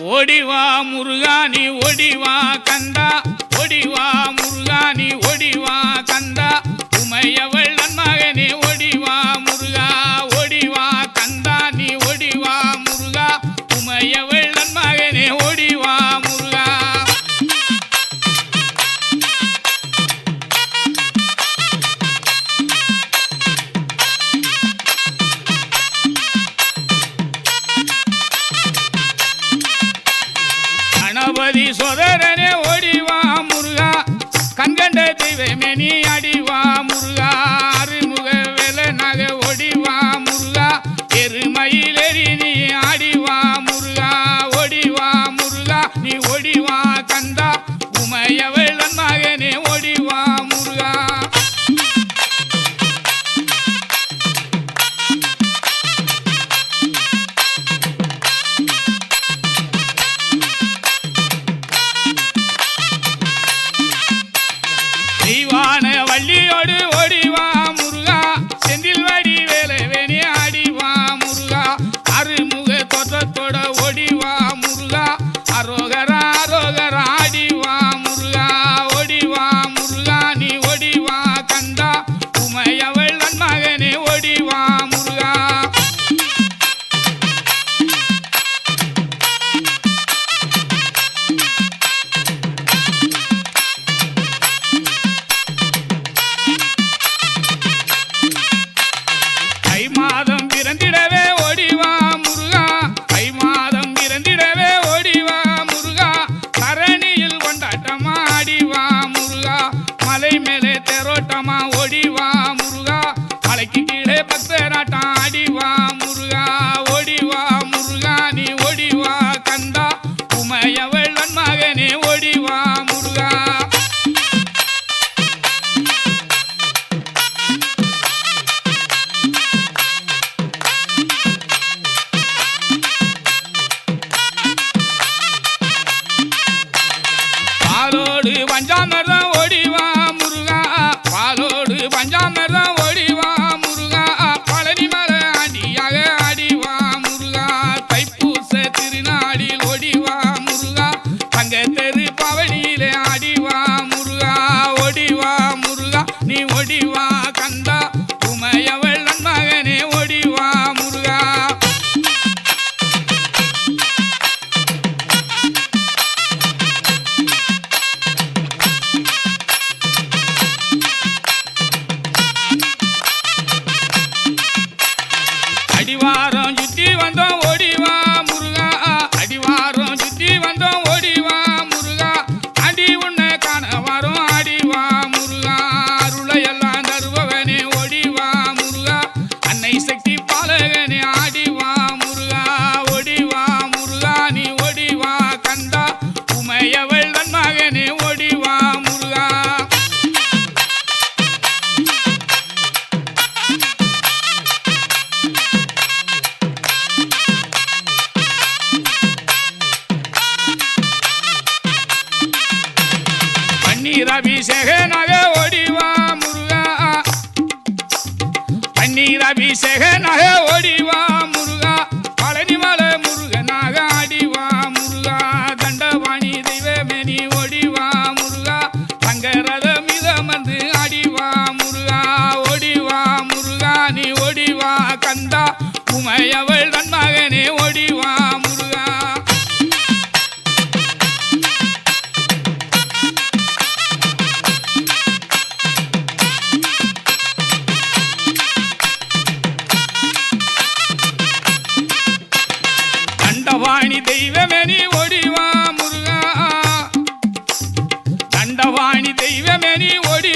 ஓடிவா முருகானி ஓடிவா கந்தா. ஓடிவா முருகானி ஓடிவா கந்தா. உமையவ கணபதி சொதரனே ஓடிவா முருகா. கண்கண்ட தெய்வமே நீ ஓடிவா பக்தராட்டம் அடிவா முருகா ஒடிவா முருகா நீ ஒடிவா கந்தா உமையவள் மகனே ஒடிவா முருகா. பாலோடு வஞ்சான் பன்னீர் அபிஷேக நக ஒடிவா முருகா. பன்னீர் அபிஷேக நக ஒடிவா முருகா. பழனி மலை முருகனாக அடிவா முருகா. தண்டவாணி தெய்வமணி ஒடிவா முருகா. தங்கரத மிதமந்து அடிவா முருகா. ஒடிவா முருகா நீ ஒடிவா கந்தா. உமையவள் தன்மாக மேனி ஒடி